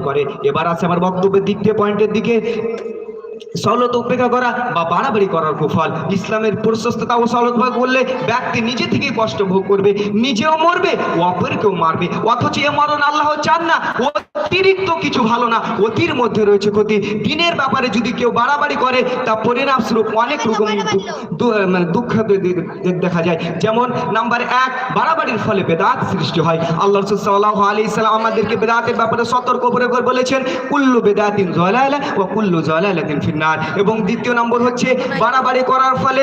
করে। এবার আছে আমার বক্তব্যের দ্বিতীয় পয়েন্টের দিকে। সলত উপেক্ষা করা বা বাড়াবাড়ি করার কুফল। ইসলামের প্রশস্ততা ও সলত ভাগ বললে ব্যক্তি নিজে থেকেই কষ্ট ভোগ করবে নিজেও মরবে ও অপরকেও মারবে। অথচ এ মরণ আল্লাহ চান না অতিরিক্ত কিছু ভালো না অতির মধ্যে রয়েছে ক্ষতি। দিনের ব্যাপারে যদি কেউ বাড়াবাড়ি করে তা পরিণাম স্বরূপ অনেক রকম মানে দুঃখ দেখা যায়। যেমন নাম্বার এক বাড়াবাড়ির ফলে বেদাত সৃষ্টি হয়। আল্লাহ রসুল সাল্লাহ আলি ইসলাম আমাদেরকে বেদাতের ব্যাপারে সতর্ক করে বলেছেন কুল্লু বেদাতিন জলালা ও কুল্লু জলালাতিন ফিন্নার এবং দ্বিতীয় নম্বর হচ্ছে, বাড়াবাড়ি করার ফলে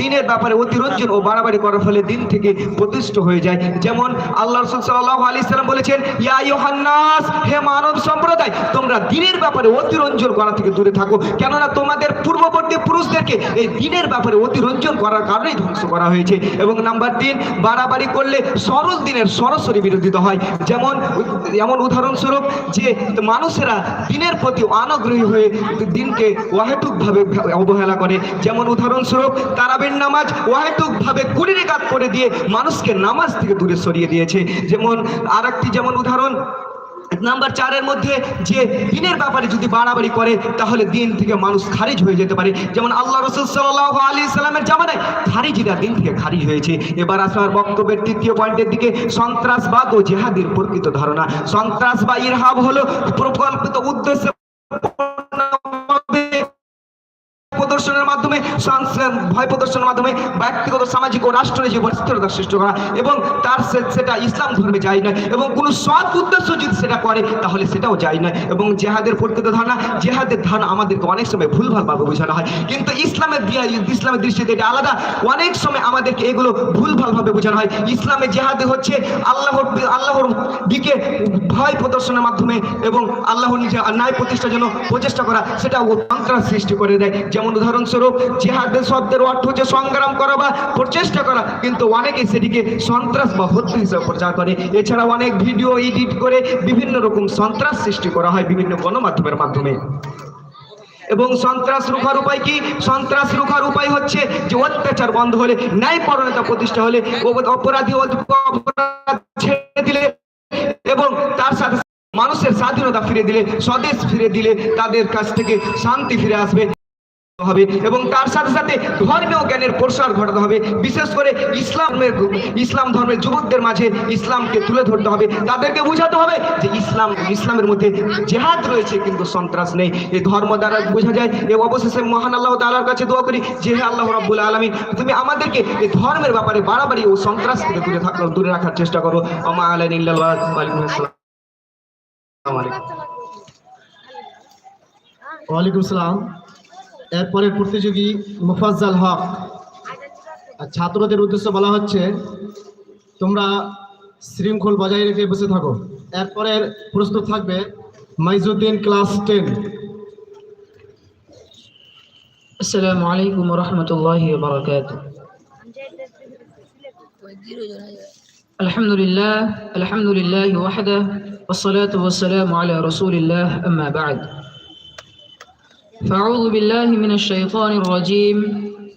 দিনের ব্যাপারে অতিরঞ্জন ও বাড়াবাড়ি করার ফলে দিন থেকে প্রতিষ্ঠ হয়ে যায়। যেমন আল্লাহ রসুল সাল্লাহ আলি ইসলাম বলেছেন, ইয়া ইয়োহান্নাস হে মানব সম্প্রদায়, তোমরা দিনের ব্যাপারে অতিরঞ্জন করা থেকে দূরে থাকো। কেননা তোমাদের পূর্ববর্তী পুরুষদেরকে এই দিনের ব্যাপারে অতিরঞ্জন করার কারণেই ধ্বংস করা হয়েছে। এবং নাম্বার তিন, বাড়াবাড়ি করলে সরল দিনের সরাসরি বিরোধিতা হয়। যেমন যেমন উদাহরণস্বরূপ যে মানুষেরা দিনের প্রতি অনাগ্রহী হয়ে দিনকে ওয়াহেতুকভাবে অবহেলা করে। যেমন উদাহরণস্বরূপ, তারাবের নামাজ ওয়াহেতুকভাবে কুড়ি রেখাত করে দিয়ে মানুষকে নামাজ থেকে দূরে সরিয়ে দিয়েছে। যেমন আর যেমন উদাহরণ, নাম্বার চারের মধ্যে যে দিনের ব্যাপারে যদি বাড়াবাড়ি করে, তাহলে দিন থেকে মানুষ খারিজ হয়ে যেতে পারে। যেমন, আল্লাহ রসুল সাল্লাহ আলী সাল্লামের জামানায় খারিজিরা দিন থেকে খারিজ হয়েছে। এবার আসবার বক্তব্যের তৃতীয় পয়েন্টের দিকে সন্ত্রাসবাদ ও জেহাদের প্রকৃত ধারণা। সন্ত্রাস বা ইরহাব হলো প্রকল্পিত উদ্দেশ্যে প্রদর্শনের মাধ্যমে ভয় প্রদর্শনের মাধ্যমে ব্যক্তিগত, সামাজিক ও রাষ্ট্রের জীবন স্থিরতা সৃষ্টি করা এবং তার সেটা ইসলাম ধর্মে যায় না এবং কোনো সৎ উদ্দেশ্য যদি সেটা করে, তাহলে সেটাও যায় না এবং জেহাদের প্রকৃত ধারণা, জেহাদের ধারণা আমাদেরকে অনেক সময় ভুলভালভাবে বোঝানো হয়। কিন্তু ইসলামের ইসলামের দৃষ্টিতে এটা আলাদা। অনেক সময় আমাদেরকে এগুলো ভুলভালভাবে বোঝানো হয়। ইসলামে জেহাদে হচ্ছে আল্লাহর আল্লাহর দিকে ভয় প্রদর্শনের মাধ্যমে এবং আল্লাহর নিজে ন্যায় প্রতিষ্ঠার জন্য প্রচেষ্টা করা সেটা ও সৃষ্টি করে দেয়। যেমন উদাহরণস্বরূপ, জেহাদের শব্দের অর্থ হচ্ছে সংগ্রাম করা বা প্রচেষ্টা করা। কিন্তু অনেকে সেটিকে সন্ত্রাস বা হত্যা হিসেবে প্রচার করে। এছাড়া অনেক ভিডিও এডিট করে বিভিন্ন রকম সন্ত্রাস সৃষ্টি করা হয় বিভিন্ন গণমাধ্যমের মাধ্যমে। এবং সন্ত্রাস রোখার উপায় কি? সন্ত্রাস রোখার উপায় হচ্ছে যে অত্যাচার বন্ধ হলে ন্যায় পরণতা প্রতিষ্ঠা হলে অপরাধী ছেড়ে দিলে এবং তার সাথে মানুষের স্বাধীনতা ফিরে দিলে, স্বদেশ ফিরে দিলে তাদের কাছ থেকে শান্তি ফিরে আসবে। হবে এবং তার সাথে সাথে ধর্মীয় জ্ঞানের প্রসার ঘটাতে হবে। বিশেষ করে ইসলামের ইসলাম ধর্মের যুবকদের মাঝে ইসলামকে তুলে ধরতে হবে। তাদেরকে বোঝাতে হবে যে ইসলাম, ইসলামের মধ্যে জেহাদ রয়েছে কিন্তু সন্ত্রাস নেই। এই ধর্ম দ্বারা বোঝা যায়, এ অবশেষে মহান আল্লাহ তাআলার কাছে দোয়া করি যে হে আল্লাহ রাব্বুল আলামিন, তুমি আমাদেরকে এই ধর্মের ব্যাপারে বাড়াবাড়ি ও সন্ত্রাস থেকে দূরে থাক দূরে রাখার চেষ্টা করো। আমা আলাইন ওয়ালাইকুম আসসালাম। এরপরে প্রতিযোগী মুফাজ্জাল হক আর ছাত্রদের উদ্দেশ্যে বলা হচ্ছে তোমরা শৃঙ্খল বজায় রেখে বসে থাকো এরপরে প্রস্তুত থাকবে মাইজুদ্দিন ক্লাস টেন السلام عليكم ورحمة الله وبركاته الحمد لله الحمد لله وحده والصلاة والسلام على رسول الله أما بعد فأعوذ بالله من الشيطان الرجيم.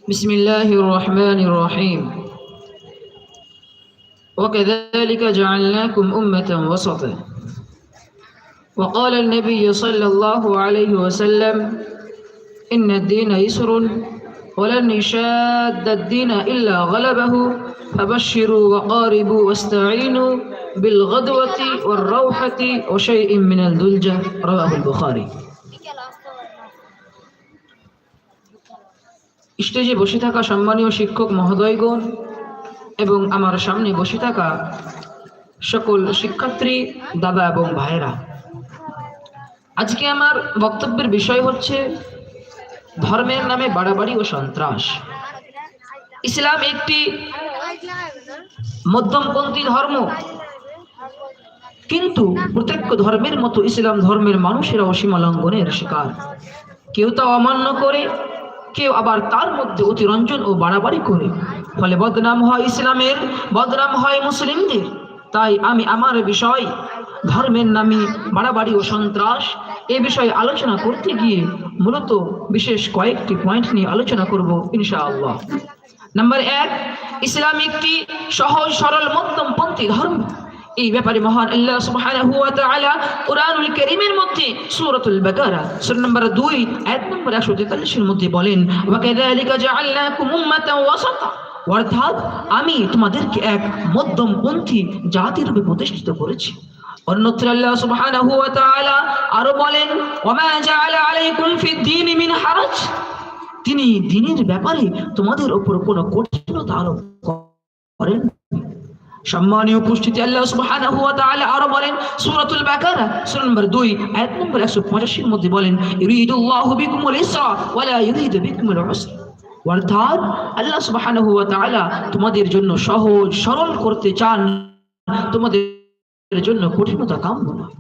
بسم الله الرحمن الرحيم. وكذلك جعلناكم أمة وسطا. وقال النبي صلى الله عليه وسلم إن الدين يسر ولن يشاد الدين إلا غلبه. فبشروا وقاربوا واستعينوا بالغدوة والروحة وشيء من الدلجة. رواه البخاري. স্টেজে বসে থাকা সম্মানীয় শিক্ষক মহোদয়গণ এবং আমার সামনে বসে থাকা সকল শিক্ষার্থী, দাদা এবং ভাইয়েরা। আজকে আমার বক্তব্যের বিষয় হচ্ছে ধর্মের নামে বাড়াবাড়ি ও সন্ত্রাস। ইসলাম একটি মধ্যমপন্থী ধর্ম। কিন্তু প্রত্যেক ধর্মের মতো ইসলাম ধর্মের মানুষেরা অসীমা লঙ্ঘনের শিকার। কেউ তা অমান্য করে কেউ আবার তার মধ্যে অতিরঞ্জন ও বাড়াবাড়ি করে। ফলে বদনাম হয় ইসলামের, বদনাম হয় মুসলিমদের। তাই আমি আমার বিষয়, ধর্মের নামে বাড়াবাড়ি ও সন্ত্রাস এ বিষয়ে আলোচনা করতে গিয়ে মূলত বিশেষ কয়েকটি পয়েন্ট নিয়ে আলোচনা করব ইনশাআল্লাহ। নাম্বার এক, ইসলাম একটি সহজ, সরল, মধ্যমপন্থী ধর্ম। এই ব্যাপারে মহান আল্লাহ সুবহানাহু ওয়া তাআলা কোরআনুল কারীমের মধ্যে সূরাতুল বাকারা, সূরা নম্বর 2 আয়াত নম্বর 143 এর মধ্যে বলেন, ওয়া কাযালিকা জাআলনাকুম উম্মাতান ওয়াসাতা। অর্থাৎ আমি তোমাদেরকে এক মধ্যমপন্থী জাতির রূপে প্রতিষ্ঠিত করেছি। অন্যত্র আল্লাহ সুবহানাহু ওয়া তাআলা আরও বলেন ওমা জাআলা আলাইকুম ফিদ দীন মিন হারাজ। তিনি দিনের ব্যাপারে তোমাদের উপর কোনো কঠিনতা আরোপ করেন সম্মানীয় উপস্থিতি, আল্লাহ সুবহানাহু ওয়া তাআলা আরও বলেন, সূরাতুল বাকারা, সূরা নম্বর 2 আয়াত নম্বর 185 এর মধ্যে বলেন, ইউরিদুল্লাহু বিকুমুল ইসরা ওয়া লা ইউরিদু বিকুমুল উসরা। অর্থাৎ আল্লাহ সুবহানাহু ওয়া তাআলা তোমাদের জন্য সহজ, সরল করতে চান, তোমাদের জন্য কঠিনতা কাম্য নয়।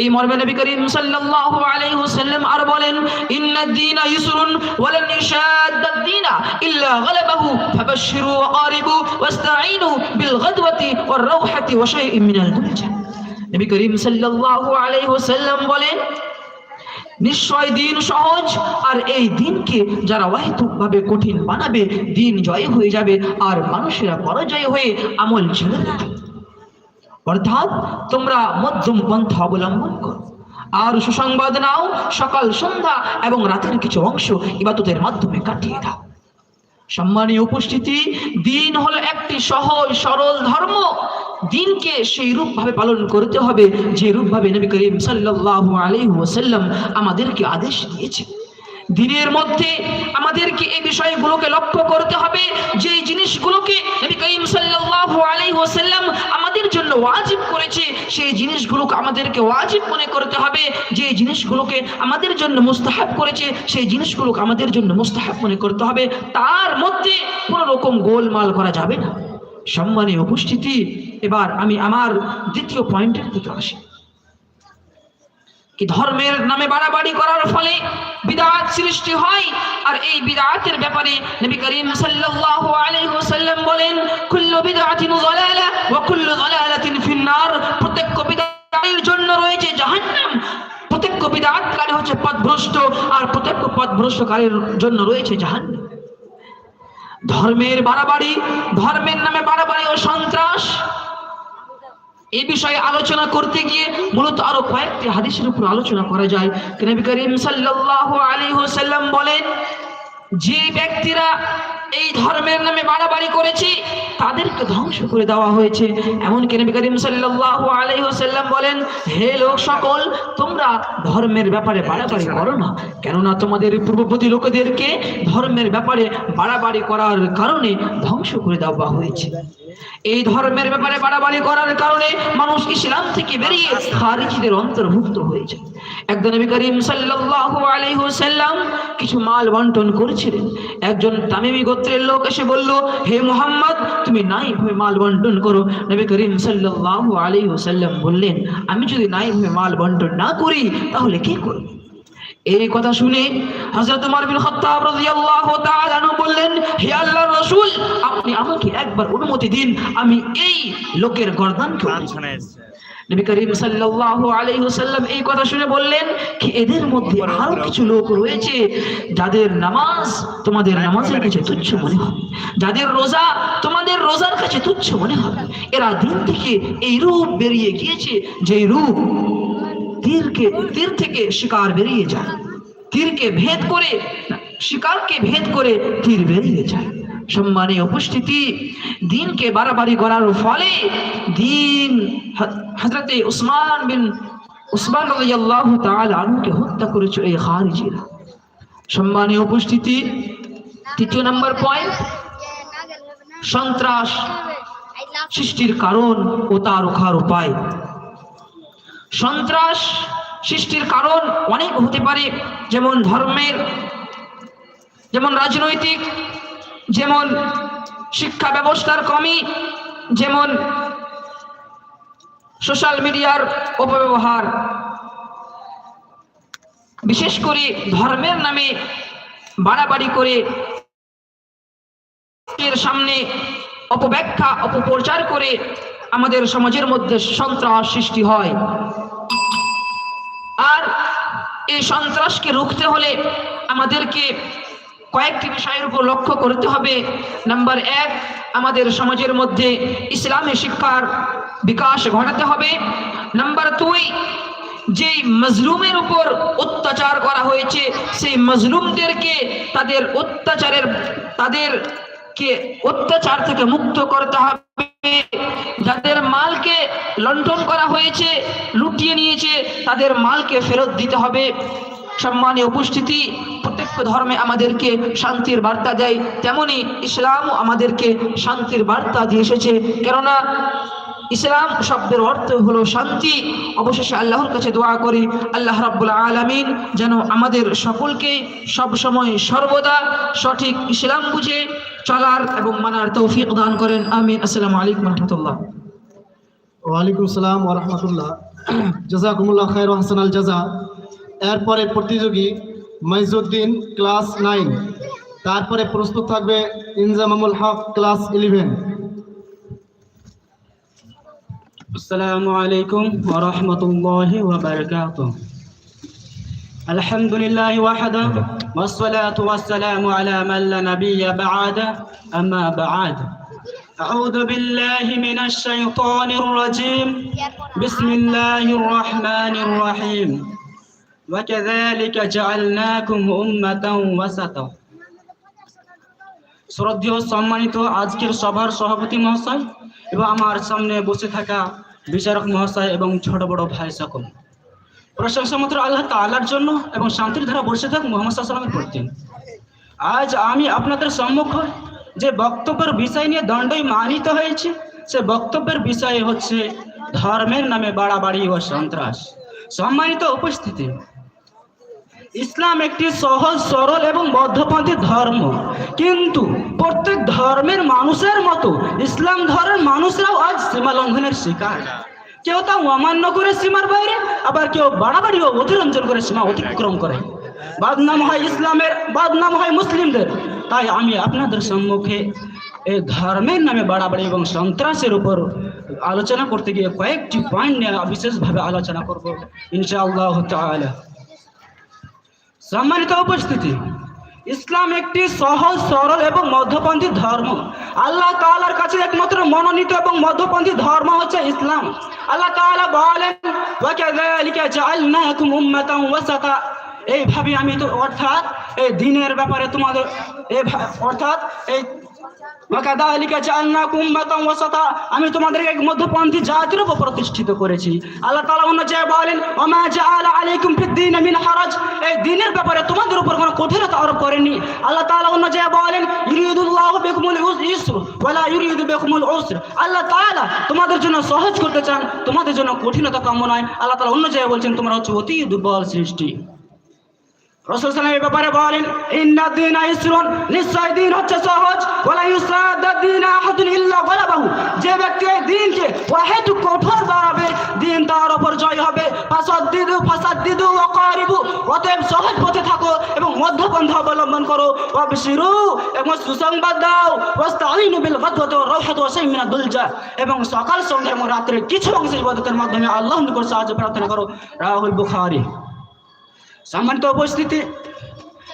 এই মর্মে নবী করিম সাল্লাল্লাহু আলাইহি ওয়াসাল্লাম আর বলেন ইন্নাদ দীনা ইসরুন ওয়া লান ইশাদ্দাদ দীনা ইল্লা গালাবাহু ফাবাশশিরু ওয়া কারিবু ওয়াস্তাঈনু বিল গাদওয়াতি ওয়ার রাওহাতি ওয়া শাইইন মিনাল দুলজা নবী করিম সাল্লাল্লাহু আলাইহি ওয়াসাল্লাম বলেন, নিশ্চয় দিন সহজ, আর এই দিনকে যারা ভাবে কঠিন বানাবে দিন জয় হয়ে যাবে, আর মানুষেরা পরাজয় হয়ে আমল ছেড়ে দেবে। অর্থাৎ তোমরা মধ্যম পন্থা অবলম্বন করো। আর সুসংবাদ নাও, সকাল, সন্ধ্যা এবং রাতের কিছু অংশ ইবাদতের মাধ্যমে কাটিয়ে দাও। সম্মানীয় উপস্থিতি, দিন হলো একটি সহজ, সরল ধর্ম। দিনকে সেই রূপভাবে পালন করতে হবে যে রূপভাবে নবী করিম সাল্লাল্লাহু আলাইহি ওয়াসাল্লাম আমাদেরকে আদেশ দিয়েছে দিনের মধ্যে আমাদেরকে এই বিষয়গুলোকে লক্ষ্য করতে হবে যে জিনিসগুলোকে নবী করিম সাল্লাল্লাহু আলাইহি জন্য ওয়াজিব করেছে, সেই জিনিসগুলোকে আমাদেরকে ওয়াজিব মনে করতে হবে। যে জিনিসগুলোকে আমাদের জন্য মুস্তাহাব করেছে, সেই জিনিসগুলোকে আমাদের জন্য মুস্তাহাব মনে করতে হবে। তার মধ্যে কোনো রকম গোলমাল করা যাবে না। সম্মানীয় উপস্থিতি, এবার আমি আমার দ্বিতীয় পয়েন্টের দিকে আসি। কি ধর্মের নামে বাড়াবাড়ি করার ফলে বিদাত সৃষ্টি হয়। আর এই বিদাতের ব্যাপারে নবী করিম সাল্লাল্লাহু আলাইহি ওয়াসাল্লাম বলেন, কুল্লু বিদআতিন যালালা ওয়া কুল্লু যালালাতিন ফিন্নার। প্রত্যেক বিদআতের জন্য রয়েছে জাহান্নাম। প্রত্যেক বিদআতকারী হচ্ছে পথভ্রষ্ট আর প্রত্যেক পথভ্রষ্টকারীর জন্য রয়েছে জাহান্নাম। ধর্মের বাড়াবাড়ি, ধর্মের নামে বাড়াবাড়ি ও সন্ত্রাস এই বিষয়ে আলোচনা করতে গিয়ে মূলত আরও কয়েকটি হাদিসের উপর আলোচনা করা যায়। নবী করিম সাল্লাল্লাহু আলাইহি ওয়াসাল্লাম বলেন, যে ব্যক্তিরা এই ধর্মের নামে বাড়াবাড়ি করেছি, তাদেরকে ধ্বংস করে দেওয়া হয়েছে। এমনকি নবী করিম সাল্লাল্লাহু আলাইহি ওয়াসাল্লাম বলেন, হে লোক সকল, তোমরা ধর্মের ব্যাপারে বাড়াবাড়ি করো না। কেননা তোমাদের পূর্ববর্তী লোকেদেরকে ধর্মের ব্যাপারে বাড়াবাড়ি করার কারণে ধ্বংস করে দেওয়া হয়েছে। এই ধর্মের ব্যাপারে বাড়াবাড়ি করার কারণে মানুষ ইসলাম থেকে বেরিয়ে খারিজিদের অন্তর্ভুক্ত হয়েছে। একজন নবী করিম সাল্লাল্লাহু আলাইহি ওয়াসাল্লাম কিছু মাল বন্টন করেছিলেন। একজন তামিমি গোত্রের লোক এসে বলল, হে মুহাম্মদ, তুমি নাই ভাবে মাল বন্টন করো। নবী করিম সাল্লাল্লাহু আলাইহি ওয়াসাল্লাম বললেন, আমি যদি নাই ভাবে মাল বন্টন না করি, তাহলে কে করবে? এই কথা শুনে হযরত ওমর বিন খাত্তাব রাদিয়াল্লাহু তাআলা বললেন, হে আল্লাহর রাসূল, আপনি আমাকে একবার অনুমতি দিন, আমি এই লোকের গর্দান নবী করিম সাল্লাল্লাহু আলাইহি ওয়াসাল্লাম এই কথা শুনে বললেন কি এদের মধ্যে আরও কিছু লোক রয়েছে যাদের নামাজ তোমাদের নামাজের কাছে তুচ্ছ মনে হবে, যাদের রোজা তোমাদের রোজার কাছে তুচ্ছ মনে হবে। এরা দিন থেকে এই রূপ বেরিয়ে গিয়েছে যে রূপ তীরকে, তীর থেকে শিকার বেরিয়ে যায়। তীরকে ভেদ করে, শিকারকে ভেদ করে তীর বেরিয়ে যায়। সম্মানীয় উপস্থিতি, দিনকে বাড়াবাড়ি করার ফলে দিন হজরতে উসমান বিন উসমান তাআলা আনহুকে হত্যা করেছিল এই খারিজিরা। সম্মানীয় উপস্থিতি, তৃতীয় নম্বর পয়েন্ট সন্ত্রাস সৃষ্টির কারণ ও তার রোখার উপায়। সন্ত্রাস সৃষ্টির কারণ অনেক হতে পারে, যেমন ধর্মের, যেমন রাজনৈতিক যেমন শিক্ষা ব্যবস্থার কমি, যেমন সোশ্যাল মিডিয়ার অপব্যবহার। বিশেষ করে ধর্মের নামে বাড়াবাড়ি করে সামনে অপব্যাখ্যা, অপপ্রচার করে আমাদের সমাজের মধ্যে সন্ত্রাস সৃষ্টি হয়। আর এই সন্ত্রাসকে রুখতে হলে আমাদেরকে কয়েকটি বিষয়ের উপর লক্ষ্য করতে হবে। নাম্বার এক, আমাদের সমাজের মধ্যে ইসলামী শিক্ষার বিকাশ ঘটাতে হবে। নাম্বার দুই, যেই মজলুমের উপর অত্যাচার করা হয়েছে, সেই মজলুমদেরকে তাদের অত্যাচারের, তাদেরকে অত্যাচার থেকে মুক্ত করতে হবে। যাদের মালকে লণ্ঠন করা হয়েছে, লুটিয়ে নিয়েছে, তাদের মালকে ফেরত দিতে হবে। সম্মানীয় উপস্থিতি, প্রত্যেক ধর্মে আমাদেরকে শান্তির বার্তা দেয়, তেমনি ইসলামও আমাদেরকে শান্তির বার্তা দিয়ে এসেছে। কেননা ইসলাম শব্দের অর্থ হলো শান্তি। অবশেষে আল্লাহর কাছে দোয়া করি, আল্লাহ রাব্বুল আলামিন যেন আমাদের সকলকে সব সময় সর্বদা সঠিক ইসলাম বুঝে, চলার এবং মানার তৌফিক দান করেন। আমিন। আসসালামু আলাইকুম রহমতুল্লাহ। ওয়ালাইকুম সালাম ওয়া রাহমাতুল্লাহ। জাজাকুমুল্লাহ খায়র হাসান আল জাজা। এরপরে প্রতিযোগী মাইজুদ্দিন ক্লাস নাইন তারপরে প্রস্তুত থাকবে ইনজামামুল হক ক্লাস ইলেভেন السلام عليكم ورحمة الله وبركاته الحمد لله وحده والصلاة والسلام على من لا نبي بعده أما بعد أعوذ بالله من الشيطان الرجيم بسم الله الرحمن الرحيم وكذلك جعلناكم أمة وسطا শ্রদ্ধেয় সম্মানিত আজকের সভার সভাপতি মহাশয় এবং আমার সামনে বসে থাকা বিচারক মহাশয় এবং ছোট বড় ভাই সকল প্রশংসা মাত্র আল্লাহ তাআলার জন্য এবং শান্তির ধারা বসে থাক মোহাম্মদ সাল্লামের প্রতি আজ আমি আপনাদের সম্মুখে যে বক্তব্যের বিষয় নিয়ে দণ্ডই মানিত হয়েছে সে বক্তব্যের বিষয় হচ্ছে ধর্মের নামে বাড়াবাড়ি ও সন্ত্রাস সম্মানিত উপস্থিতি ইসলাম একটি সহজ, সরল এবং বদ্ধপন্থী ধর্ম। কিন্তু প্রত্যেক ধর্মের মানুষের মতো ইসলাম ধর্মের মানুষরাও আজ সীমা লঙ্ঘনের শিকার। কেউ তা অমান্য করে সীমার বাইরে, আবার কেউ বাড়াবাড়ি ও অতিরঞ্জন করে সীমা অতিক্রম করে। বদনাম হয় ইসলামের, বদনাম হয় মুসলিমদের। তাই আমি আপনাদের সম্মুখে এই ধর্মের নামে বাড়াবাড়ি এবং সন্ত্রাসের উপর আলোচনা করতে গিয়ে কয়েকটি পয়েন্ট নিয়ে বিশেষভাবে আলোচনা করব, ইনশাআল্লাহ তাআলা। সম্মানিত উপস্থিতি, ইসলাম একটি সহজ, সরল এবং মধ্যপন্থী ধর্ম। আল্লাহ তালার কাছে একমাত্র মনোনীত এবং মধ্যপন্থী ধর্ম হচ্ছে ইসলাম। আল্লাহ তালা বলেন এইভাবে আমি তো, অর্থাৎ এই দিনের ব্যাপারে তোমাদের অর্থাৎ এই আমি তোমাদেরকে এক মধ্যপন্থী জাতির উপর প্রতিষ্ঠিত করেছি। আল্লাহ তালা অন্য জায়গায় বলেন হারাজ। এই দিনের ব্যাপারে তোমাদের উপর কোনো কঠিনতা আরোপ করেনি আল্লাহ তাআলা অন্য জায়গায় বলেন আল্লাহ তাআলা তোমাদের জন্য সহজ করতে চান, তোমাদের জন্য কঠিনতা কাম্য নয়। আল্লাহ তাআলা অন্য জায়গায় বলছেন, তোমরা হচ্ছে অতি দুর্বল সৃষ্টি। রসুল ব্যাপারে বলেন, ইন্না দিনা ইসরুন, নিশ্চয় দিন হচ্ছে সহজ। ওয়ালা ইউসাদা দিন আহাদুন ইল্লা গালাবাহু। যে ব্যক্তি এই দিনকে ওয়াহেতু কঠোর বাড়াবে দিন তার উপর জয় হবে। ফাসাদ্দিদু ফাসাদ্দিদু ওয়া কারিবু। অতএব সহজ পথে থাকো এবং মধ্যপন্থা অবলম্বন করো। ওয়াবশিরু এবং সুসংবাদ দাও। ওয়াস্তাইনু বিল গাদওয়াতি ওয়ার রাওহাতি ওয়া শাইমিনা দুলজা। এবং সকাল সন্ধ্যা এবং রাত্রে কিছু অংশ ইবাদতের মাধ্যমে আল্লাহর নিকট সাহায্য প্রার্থনা করো। রাহুল বুখারী। সম্মানিত উপস্থিতি।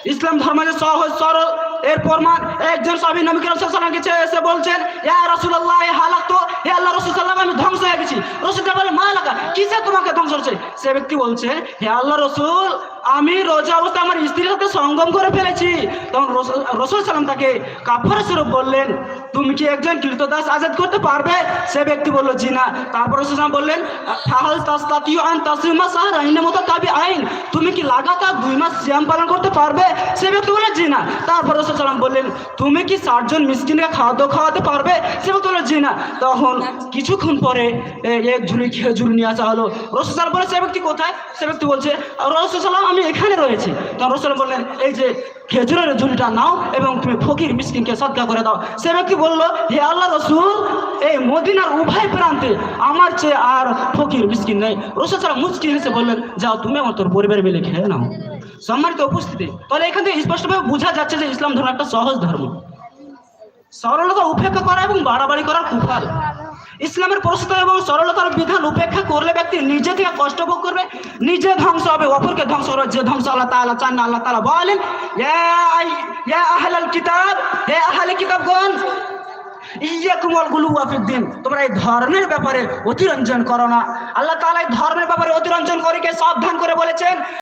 ইসলাম ধর্ম যে সহজ, সরল এর প্রমাণ একজন সাহাবী নবী করিম সাল্লাল্লাহু আলাইহি কাছে এসে বলছেন, ইয়া রাসূলুল্লাহ এ হালাক তো হে আল্লাহ রাসূল সাল্লাল্লাহু আমি ধ্বংস হয়ে গেছি। রাসূল বলে, মা লাগা কিসে তোমাকে ধ্বংস হচ্ছে? সে ব্যক্তি বলছে, হে আল্লাহ রাসূল, আমি রোজা অবস্থায় আমার স্ত্রীর সাথে সঙ্গম করে ফেলেছি। তখন রসুল- সাল্লাম তাকে কাফার স্বরূপ বললেন তুমি কি একজন কীর্তদাস আজাদ করতে পারবে? সে ব্যক্তি বলল, জি না। তারপর বললেন, ফাহাল তাস্তাতিউ আন তাসরিমা সাহর আইনের মতো তাবি আইন তুমি কি লাগাতার দুই মাস সিয়াম পালন করতে পারবে? সে ব্যক্তি বলল, জি না। তারপর রসুল বললেন, তুমি কি ষাটজন মিসকিনকে খাদ্য খাওয়াতে পারবে? সে ব্যক্তি বলল, জি না। তখন কিছুক্ষণ পরে এক ঝুড়ি খেজুর নিয়ে আসা হলো। রসুল সাল্লাম বলে সে ব্যক্তি কোথায়? সে ব্যক্তি বলছে, রসুল সাল্লাম আমি এখানে রয়েছি। তখন রসুল বললেন, এই যে খেজুরের ঝুড়িটা নাও এবং তুমি ফকির মিসকিনকে সদকা করে দাও। সে ব্যক্তি বলল, হে আল্লাহ রসুল, এই মদিনার উভয় প্রান্তে আমার চেয়ে আর ফকির, মিসকিন নেই। রসুল সাল্লাম মুসকিন হেসে বললেন, যাও, তুমি আমার তোর পরিবার মিলে খেয়ে নাও। সম্মানিত উপস্থিতি, তাহলে এখান থেকে স্পষ্টভাবে বোঝা যাচ্ছে যে ইসলাম ধর্ম একটা সহজ ধর্ম। সরলতা উপেক্ষা করা এবং বাড়াবাড়ি করার কুফল। ইসলামের প্রস্তুত এবং সরলতার বিধান উপেক্ষা করলে ব্যক্তি নিজে থেকে কষ্ট ভোগ করবে, নিজে ধ্বংস হবে, অপরকে ধ্বংস হবে যে ধ্বংস আল্লাহ তাআলা চান, আল্লাহ তাআলা বলেন কিতাব, হে আহলে কিতাবগণ গুলু তোমরা এই ধর্মের ব্যাপারে অতিরঞ্জন করো না। আল্লাহ তালা এই ধর্মের ব্যাপারে অতিরঞ্জন করে সাবধান করে বলেছেন।